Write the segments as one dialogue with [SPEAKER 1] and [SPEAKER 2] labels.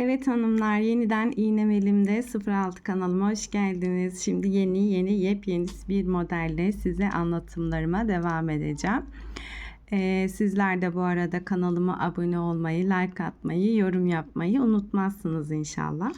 [SPEAKER 1] Evet hanımlar yeniden iğnem elimde 06 kanalıma hoş geldiniz. Şimdi yeni yeni yepyeni bir modelle size anlatımlarıma devam edeceğim. Ee, sizler de bu arada kanalıma abone olmayı, like atmayı, yorum yapmayı unutmazsınız inşallah.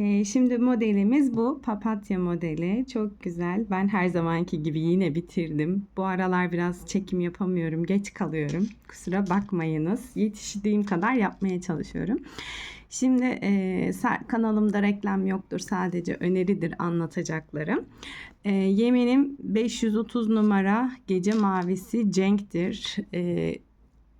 [SPEAKER 1] Ee, şimdi modelimiz bu papatya modeli. Çok güzel. Ben her zamanki gibi yine bitirdim. Bu aralar biraz çekim yapamıyorum. Geç kalıyorum. Kusura bakmayınız. Yetiştiğim kadar yapmaya çalışıyorum. Şimdi e, kanalımda reklam yoktur. Sadece öneridir anlatacaklarım. E, yeminim 530 numara gece mavisi cenktir. E,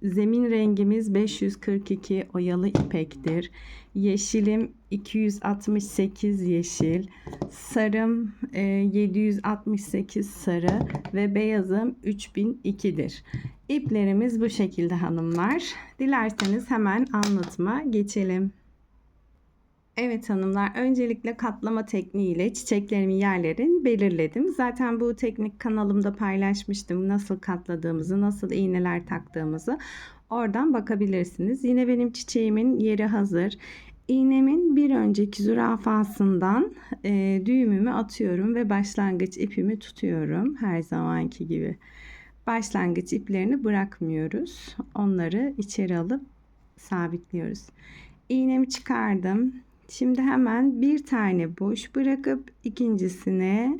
[SPEAKER 1] zemin rengimiz 542 oyalı ipektir. Yeşilim 268 yeşil. Sarım e, 768 sarı ve beyazım 3002'dir. İplerimiz bu şekilde hanımlar. Dilerseniz hemen anlatıma geçelim. Evet hanımlar öncelikle katlama tekniğiyle çiçeklerimin yerlerini belirledim. Zaten bu teknik kanalımda paylaşmıştım. Nasıl katladığımızı, nasıl iğneler taktığımızı oradan bakabilirsiniz. Yine benim çiçeğimin yeri hazır. İğnemin bir önceki zürafasından e, düğümümü atıyorum ve başlangıç ipimi tutuyorum her zamanki gibi. Başlangıç iplerini bırakmıyoruz. Onları içeri alıp sabitliyoruz. İğnemi çıkardım. Şimdi hemen bir tane boş bırakıp ikincisine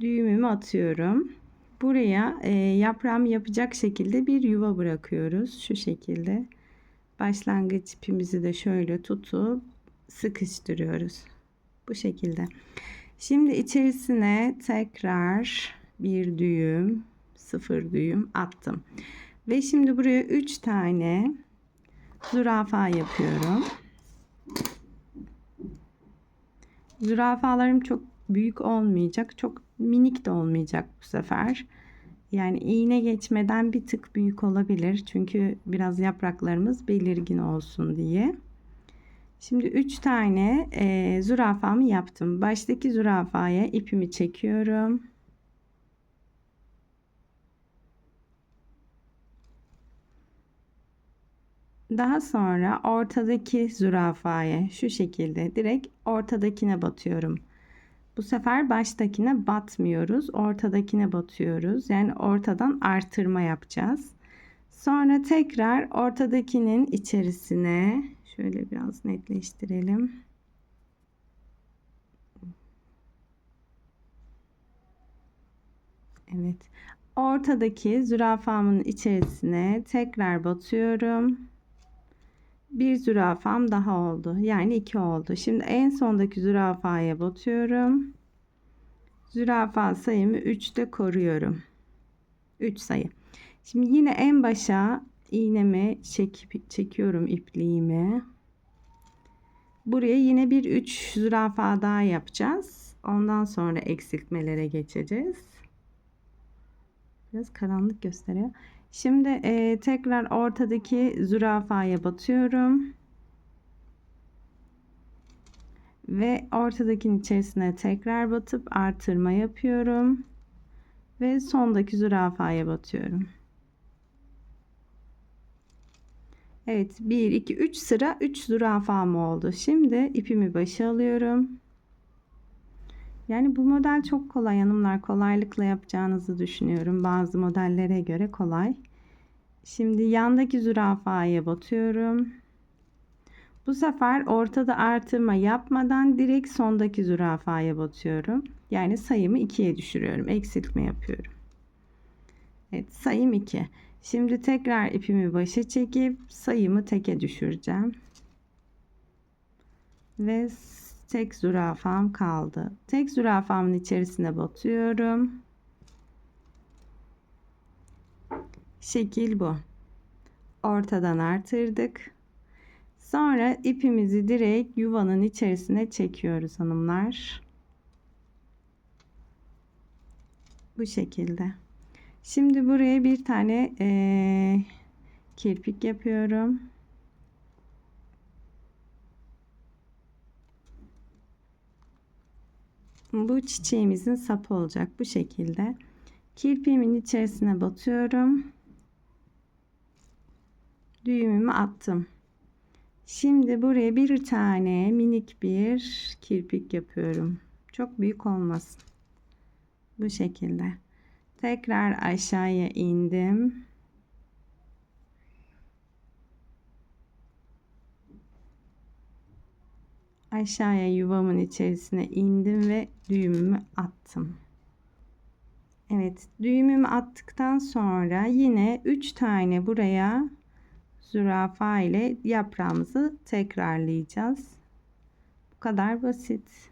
[SPEAKER 1] düğümümü atıyorum. Buraya e, yaprağımı yapacak şekilde bir yuva bırakıyoruz. Şu şekilde. Başlangıç ipimizi de şöyle tutup sıkıştırıyoruz. Bu şekilde. Şimdi içerisine tekrar bir düğüm, sıfır düğüm attım. Ve şimdi buraya 3 tane zürafa yapıyorum. Zürafalarım çok büyük olmayacak. Çok minik de olmayacak bu sefer. Yani iğne geçmeden bir tık büyük olabilir. Çünkü biraz yapraklarımız belirgin olsun diye. Şimdi 3 tane e, zürafamı yaptım. Baştaki zürafaya ipimi çekiyorum. Daha sonra ortadaki zürafaya şu şekilde direkt ortadakine batıyorum. Bu sefer baştakine batmıyoruz. Ortadakine batıyoruz. Yani ortadan artırma yapacağız. Sonra tekrar ortadakinin içerisine şöyle biraz netleştirelim. Evet. Ortadaki zürafamın içerisine tekrar batıyorum bir zürafam daha oldu. Yani iki oldu. Şimdi en sondaki zürafaya batıyorum. Zürafa sayımı 3'te koruyorum. 3 sayı. Şimdi yine en başa iğnemi çekip çekiyorum ipliğimi. Buraya yine bir 3 zürafa daha yapacağız. Ondan sonra eksiltmelere geçeceğiz. Biraz karanlık gösteriyor. Şimdi e, tekrar ortadaki zürafaya batıyorum. Ve ortadakinin içerisine tekrar batıp artırma yapıyorum. Ve sondaki zürafaya batıyorum. Evet 1 2 3 sıra 3 zürafam oldu. Şimdi ipimi başa alıyorum. Yani bu model çok kolay hanımlar. Kolaylıkla yapacağınızı düşünüyorum. Bazı modellere göre kolay. Şimdi yandaki zürafaya batıyorum. Bu sefer ortada artırma yapmadan direkt sondaki zürafaya batıyorum. Yani sayımı 2'ye düşürüyorum. Eksiltme yapıyorum. Evet sayım 2. Şimdi tekrar ipimi başa çekip sayımı teke düşüreceğim. Ve tek zürafam kaldı. Tek zürafamın içerisine batıyorum. Şekil bu. Ortadan artırdık. Sonra ipimizi direkt yuvanın içerisine çekiyoruz hanımlar. Bu şekilde. Şimdi buraya bir tane e, kirpik yapıyorum. Bu çiçeğimizin sapı olacak bu şekilde. Kirpiğimin içerisine batıyorum. Düğümümü attım. Şimdi buraya bir tane minik bir kirpik yapıyorum. Çok büyük olmasın. Bu şekilde. Tekrar aşağıya indim. Aşağıya yuvamın içerisine indim ve düğümümü attım. Evet, düğümümü attıktan sonra yine 3 tane buraya zürafa ile yaprağımızı tekrarlayacağız. Bu kadar basit.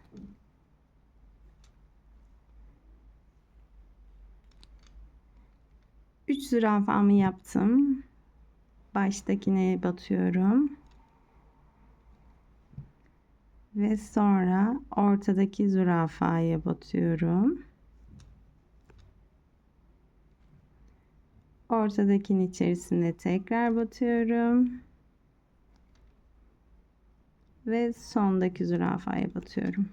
[SPEAKER 1] Üç zürafamı yaptım. Baştakine batıyorum. Ve sonra ortadaki zürafaya batıyorum. Ortadakinin içerisine tekrar batıyorum. Ve sondaki zürafaya batıyorum.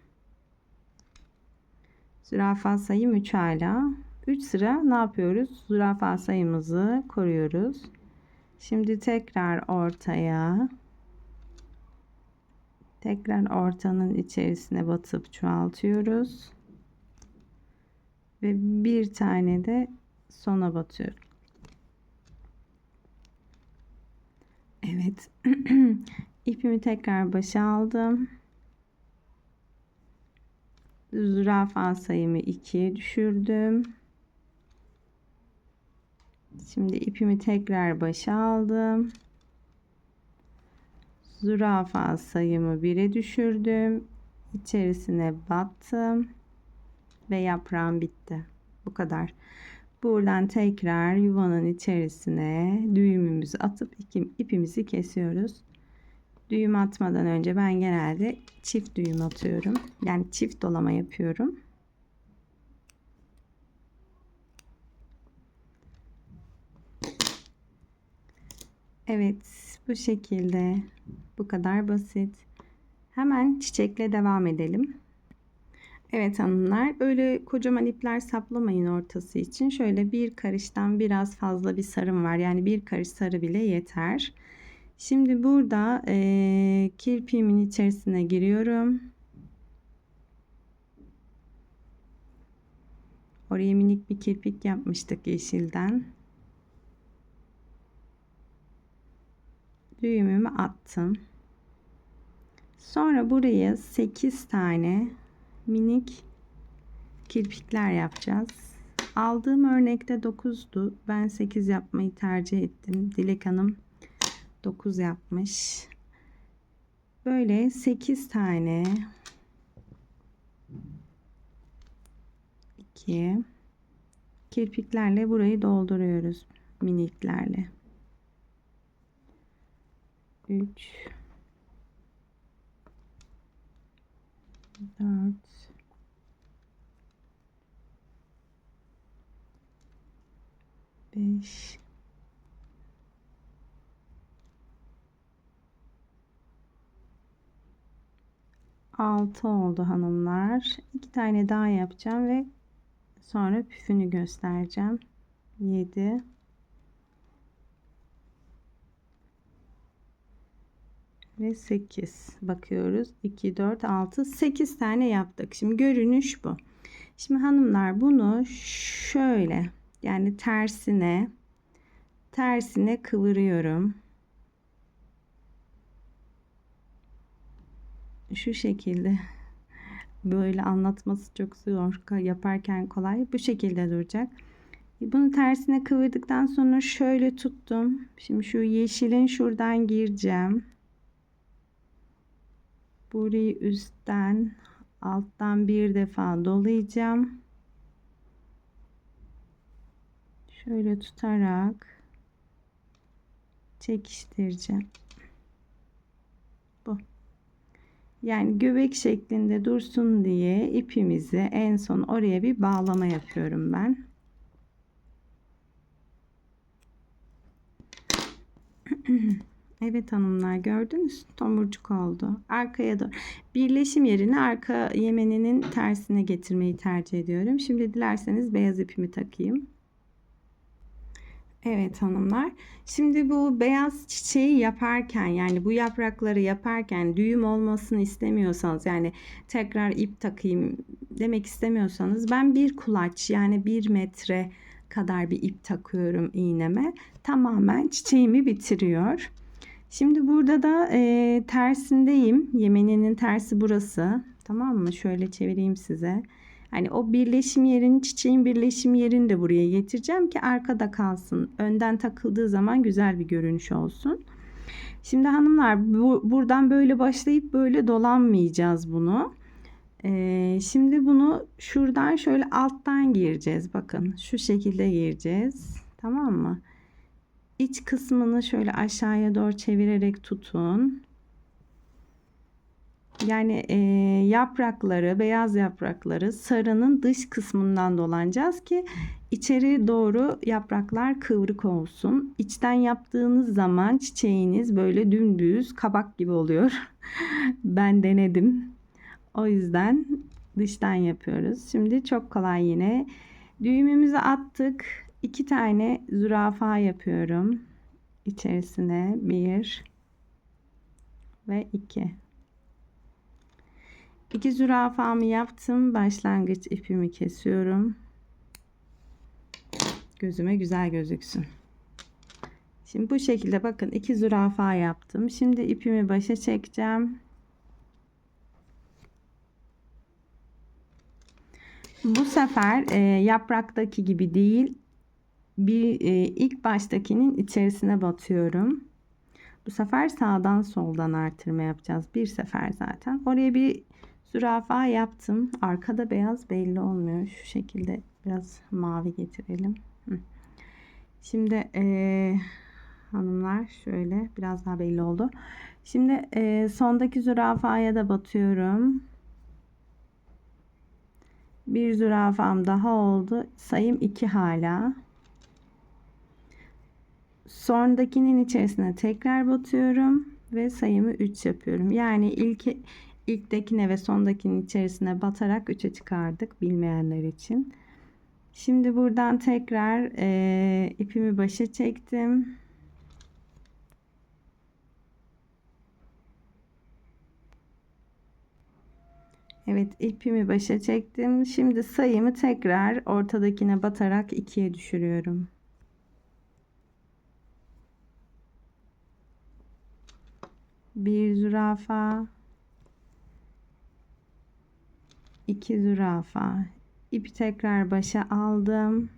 [SPEAKER 1] Zürafa sayım 3 hala. 3 sıra ne yapıyoruz? Zürafa sayımızı koruyoruz. Şimdi tekrar ortaya tekrar ortanın içerisine batıp çoğaltıyoruz. Ve bir tane de sona batıyorum. Evet. ipimi tekrar başa aldım. Zürafa sayımı 2'ye düşürdüm. Şimdi ipimi tekrar başa aldım. Zürafa sayımı 1'e düşürdüm. İçerisine battım. Ve yaprağım bitti. Bu kadar. Buradan tekrar yuvanın içerisine düğümümüzü atıp ipimizi kesiyoruz. Düğüm atmadan önce ben genelde çift düğüm atıyorum. Yani çift dolama yapıyorum. Evet, bu şekilde. Bu kadar basit. Hemen çiçekle devam edelim. Evet hanımlar böyle kocaman ipler saplamayın ortası için. Şöyle bir karıştan biraz fazla bir sarım var. Yani bir karış sarı bile yeter. Şimdi burada e, kirpiğimin içerisine giriyorum. Oraya minik bir kirpik yapmıştık yeşilden. Düğümümü attım. Sonra buraya 8 tane minik kirpikler yapacağız. Aldığım örnekte 9'du. Ben 8 yapmayı tercih ettim. Dilek Hanım 9 yapmış. Böyle 8 tane 2 kirpiklerle burayı dolduruyoruz miniklerle. 3 4 5 6 oldu hanımlar. 2 tane daha yapacağım ve sonra püfünü göstereceğim. 7 ve 8 bakıyoruz. 2 4 6 8 tane yaptık. Şimdi görünüş bu. Şimdi hanımlar bunu şöyle yani tersine tersine kıvırıyorum. Şu şekilde. Böyle anlatması çok zor. Yaparken kolay. Bu şekilde duracak. Bunu tersine kıvırdıktan sonra şöyle tuttum. Şimdi şu yeşilin şuradan gireceğim burayı üstten alttan bir defa dolayacağım. Şöyle tutarak çekiştireceğim. Bu. Yani göbek şeklinde dursun diye ipimizi en son oraya bir bağlama yapıyorum ben. Evet hanımlar gördünüz tomurcuk oldu. Arkaya da birleşim yerini arka yemeninin tersine getirmeyi tercih ediyorum. Şimdi dilerseniz beyaz ipimi takayım. Evet hanımlar. Şimdi bu beyaz çiçeği yaparken yani bu yaprakları yaparken düğüm olmasını istemiyorsanız yani tekrar ip takayım demek istemiyorsanız ben bir kulaç yani bir metre kadar bir ip takıyorum iğneme. Tamamen çiçeğimi bitiriyor. Şimdi burada da e, tersindeyim. Yemeninin tersi burası. Tamam mı? Şöyle çevireyim size. Hani o birleşim yerini, çiçeğin birleşim yerini de buraya getireceğim ki arkada kalsın. Önden takıldığı zaman güzel bir görünüş olsun. Şimdi hanımlar bu, buradan böyle başlayıp böyle dolanmayacağız bunu. Ee, şimdi bunu şuradan şöyle alttan gireceğiz. Bakın şu şekilde gireceğiz. Tamam mı? İç kısmını şöyle aşağıya doğru çevirerek tutun. Yani e, yaprakları, beyaz yaprakları sarının dış kısmından dolanacağız ki içeri doğru yapraklar kıvrık olsun. İçten yaptığınız zaman çiçeğiniz böyle dümdüz kabak gibi oluyor. ben denedim. O yüzden dıştan yapıyoruz. Şimdi çok kolay yine. Düğümümüzü attık. İki tane zürafa yapıyorum. İçerisine bir ve iki. İki zürafamı yaptım. Başlangıç ipimi kesiyorum. Gözüme güzel gözüksün. Şimdi bu şekilde bakın iki zürafa yaptım. Şimdi ipimi başa çekeceğim. Bu sefer e, yapraktaki gibi değil. Bir e, ilk baştakinin içerisine batıyorum. Bu sefer sağdan soldan artırma yapacağız. Bir sefer zaten. Oraya bir Zürafa yaptım. Arkada beyaz belli olmuyor. Şu şekilde biraz mavi getirelim. Şimdi e, hanımlar şöyle biraz daha belli oldu. Şimdi e, sondaki zürafaya da batıyorum. Bir zürafam daha oldu. Sayım 2 hala. Sondakinin içerisine tekrar batıyorum ve sayımı 3 yapıyorum. Yani ilk ilktekine ve sondakinin içerisine batarak 3'e çıkardık bilmeyenler için. Şimdi buradan tekrar e, ipimi başa çektim. Evet ipimi başa çektim. Şimdi sayımı tekrar ortadakine batarak ikiye düşürüyorum. Bir zürafa. 2 zürafa. İpi tekrar başa aldım.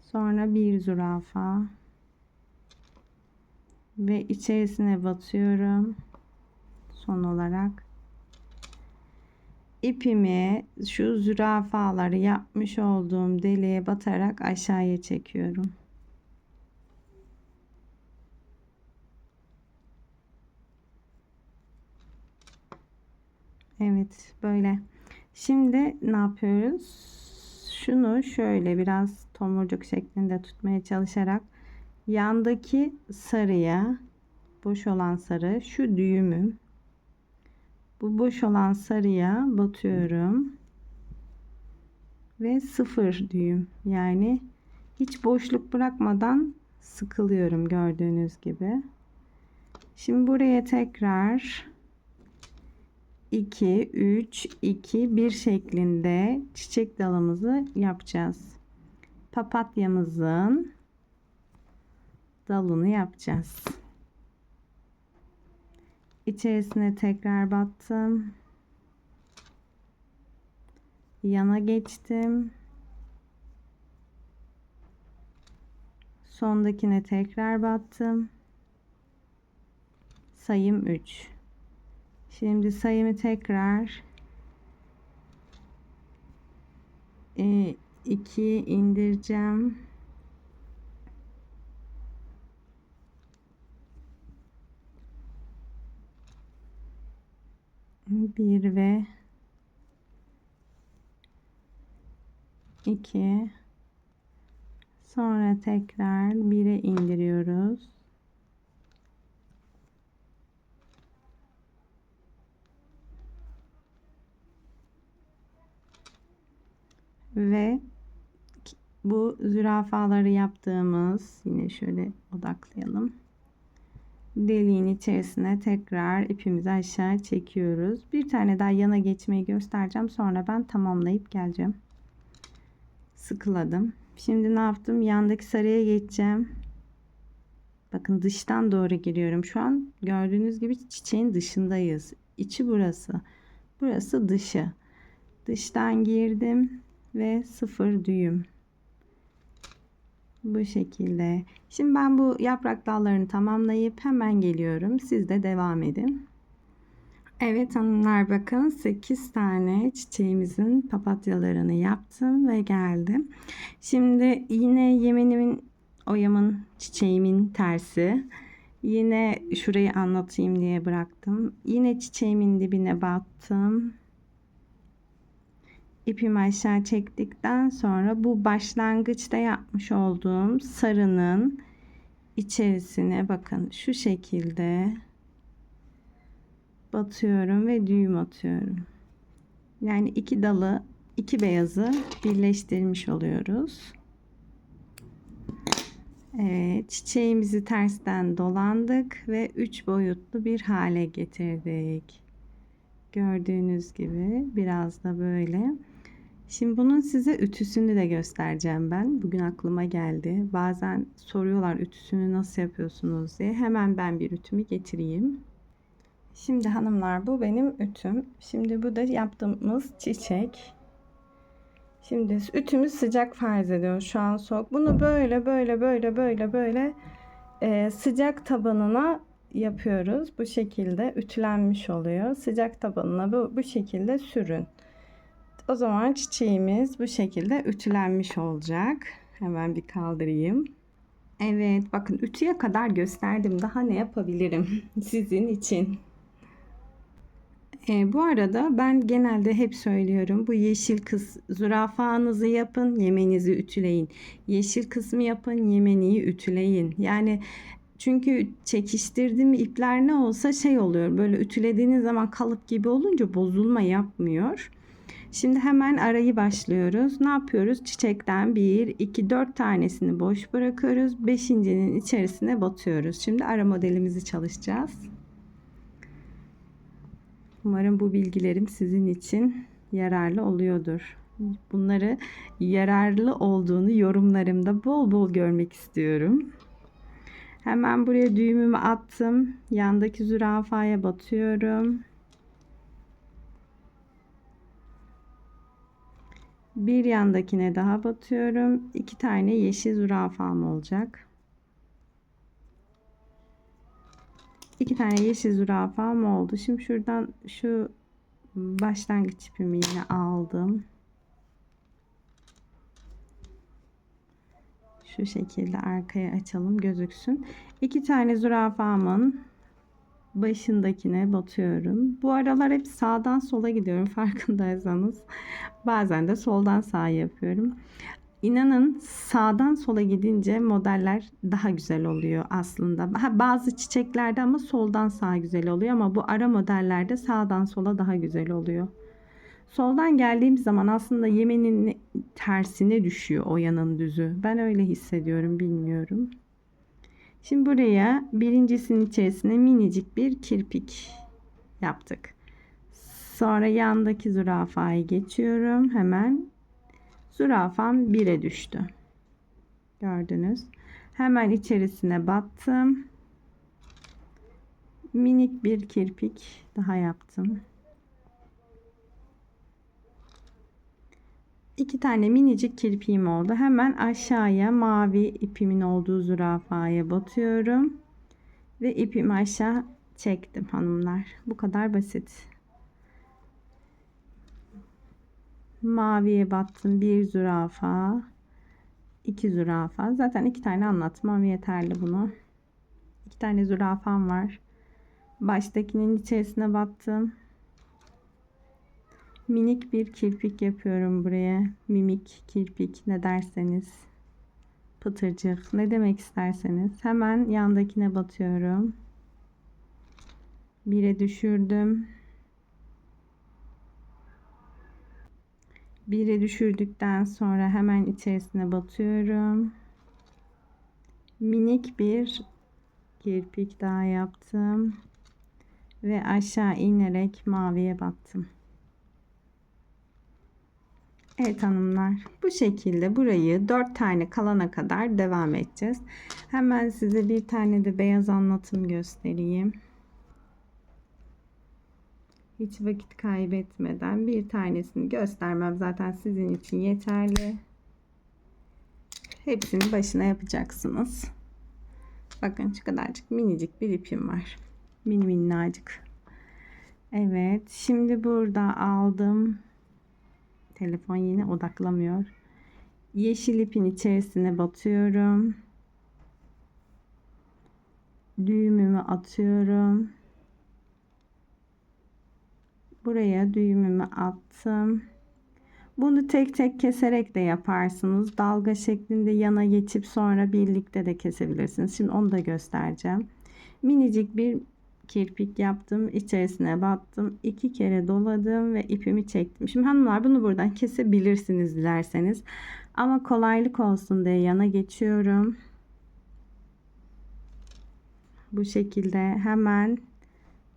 [SPEAKER 1] Sonra bir zürafa. Ve içerisine batıyorum. Son olarak. İpimi şu zürafaları yapmış olduğum deliğe batarak aşağıya çekiyorum Evet böyle. Şimdi ne yapıyoruz? Şunu şöyle biraz tomurcuk şeklinde tutmaya çalışarak yandaki sarıya boş olan sarı şu düğümüm bu boş olan sarıya batıyorum ve sıfır düğüm yani hiç boşluk bırakmadan sıkılıyorum gördüğünüz gibi şimdi buraya tekrar 2, 3, 2, 1 şeklinde çiçek dalımızı yapacağız. Papatyamızın dalını yapacağız. İçerisine tekrar battım. Yana geçtim. Sondakine tekrar battım. Sayım 3. Şimdi sayımı tekrar e, ikiye indireceğim. Bir ve iki sonra tekrar bire indiriyoruz. Ve bu zürafaları yaptığımız yine şöyle odaklayalım. Deliğin içerisine tekrar ipimizi aşağı çekiyoruz. Bir tane daha yana geçmeyi göstereceğim. Sonra ben tamamlayıp geleceğim. Sıkıladım. Şimdi ne yaptım? Yandaki sarıya geçeceğim. Bakın dıştan doğru giriyorum. Şu an gördüğünüz gibi çiçeğin dışındayız. İçi burası. Burası dışı. Dıştan girdim ve sıfır düğüm. Bu şekilde. Şimdi ben bu yaprak dallarını tamamlayıp hemen geliyorum. Siz de devam edin. Evet hanımlar bakın 8 tane çiçeğimizin papatyalarını yaptım ve geldim. Şimdi yine yemenimin oyamın çiçeğimin tersi. Yine şurayı anlatayım diye bıraktım. Yine çiçeğimin dibine battım. İpimi aşağı çektikten sonra bu başlangıçta yapmış olduğum sarının içerisine bakın şu şekilde batıyorum ve düğüm atıyorum. Yani iki dalı, iki beyazı birleştirmiş oluyoruz. Evet, çiçeğimizi tersten dolandık ve üç boyutlu bir hale getirdik. Gördüğünüz gibi biraz da böyle. Şimdi bunun size ütüsünü de göstereceğim ben. Bugün aklıma geldi. Bazen soruyorlar ütüsünü nasıl yapıyorsunuz diye. Hemen ben bir ütümü getireyim. Şimdi hanımlar bu benim ütüm. Şimdi bu da yaptığımız çiçek. Şimdi ütümüz sıcak farz ediyor. Şu an soğuk. Bunu böyle böyle böyle böyle böyle e, sıcak tabanına yapıyoruz. Bu şekilde ütülenmiş oluyor. Sıcak tabanına bu, bu şekilde sürün. O zaman çiçeğimiz bu şekilde ütülenmiş olacak. Hemen bir kaldırayım. Evet bakın ütüye kadar gösterdim. Daha ne yapabilirim sizin için? E, bu arada ben genelde hep söylüyorum. Bu yeşil kız zürafanızı yapın, yemenizi ütüleyin. Yeşil kısmı yapın, yemeniyi ütüleyin. Yani çünkü çekiştirdiğim ipler ne olsa şey oluyor. Böyle ütülediğiniz zaman kalıp gibi olunca bozulma yapmıyor. Şimdi hemen arayı başlıyoruz. Ne yapıyoruz? Çiçekten 1, 2, 4 tanesini boş bırakıyoruz. Beşincinin içerisine batıyoruz. Şimdi ara modelimizi çalışacağız. Umarım bu bilgilerim sizin için yararlı oluyordur. Bunları yararlı olduğunu yorumlarımda bol bol görmek istiyorum. Hemen buraya düğümümü attım. Yandaki zürafaya batıyorum. Bir yandakine daha batıyorum. İki tane yeşil zürafam olacak. İki tane yeşil zürafam oldu. Şimdi şuradan şu başlangıç ipimi yine aldım. Şu şekilde arkaya açalım gözüksün. İki tane zürafamın başındakine batıyorum. Bu aralar hep sağdan sola gidiyorum farkındaysanız. Bazen de soldan sağa yapıyorum. İnanın sağdan sola gidince modeller daha güzel oluyor aslında. bazı çiçeklerde ama soldan sağa güzel oluyor ama bu ara modellerde sağdan sola daha güzel oluyor. Soldan geldiğim zaman aslında yemenin tersine düşüyor o yanın düzü. Ben öyle hissediyorum bilmiyorum. Şimdi buraya birincisinin içerisine minicik bir kirpik yaptık. Sonra yandaki zürafayı geçiyorum. Hemen zürafam 1'e düştü. Gördünüz. Hemen içerisine battım. Minik bir kirpik daha yaptım. İki tane minicik kirpiğim oldu. Hemen aşağıya mavi ipimin olduğu zürafaya batıyorum. Ve ipimi aşağı çektim hanımlar. Bu kadar basit. Maviye battım. Bir zürafa. iki zürafa. Zaten iki tane anlatmam yeterli bunu. İki tane zürafam var. Baştakinin içerisine battım minik bir kirpik yapıyorum buraya. Mimik, kirpik ne derseniz. Pıtırcık ne demek isterseniz. Hemen yandakine batıyorum. Bire düşürdüm. Biri düşürdükten sonra hemen içerisine batıyorum. Minik bir kirpik daha yaptım. Ve aşağı inerek maviye battım. Evet hanımlar bu şekilde burayı 4 tane kalana kadar devam edeceğiz. Hemen size bir tane de beyaz anlatım göstereyim. Hiç vakit kaybetmeden bir tanesini göstermem zaten sizin için yeterli. Hepsini başına yapacaksınız. Bakın şu kadarcık minicik bir ipim var. Mini minnacık. Evet şimdi burada aldım Telefon yine odaklamıyor. Yeşil ipin içerisine batıyorum. Düğümümü atıyorum. Buraya düğümümü attım. Bunu tek tek keserek de yaparsınız. Dalga şeklinde yana geçip sonra birlikte de kesebilirsiniz. Şimdi onu da göstereceğim. Minicik bir kirpik yaptım. içerisine battım. iki kere doladım ve ipimi çektim. Şimdi hanımlar bunu buradan kesebilirsiniz dilerseniz. Ama kolaylık olsun diye yana geçiyorum. Bu şekilde hemen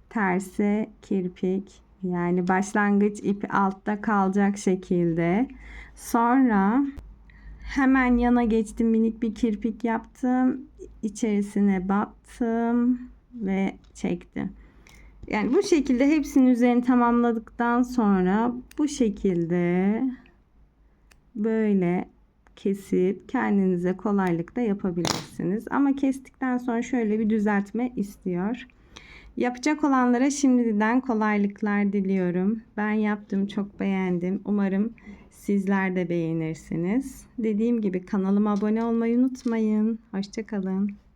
[SPEAKER 1] terse kirpik yani başlangıç ipi altta kalacak şekilde. Sonra hemen yana geçtim minik bir kirpik yaptım. içerisine battım ve çekti. Yani bu şekilde hepsinin üzerini tamamladıktan sonra bu şekilde böyle kesip kendinize kolaylıkla yapabilirsiniz. Ama kestikten sonra şöyle bir düzeltme istiyor. Yapacak olanlara şimdiden kolaylıklar diliyorum. Ben yaptım, çok beğendim. Umarım sizler de beğenirsiniz. Dediğim gibi kanalıma abone olmayı unutmayın. Hoşçakalın.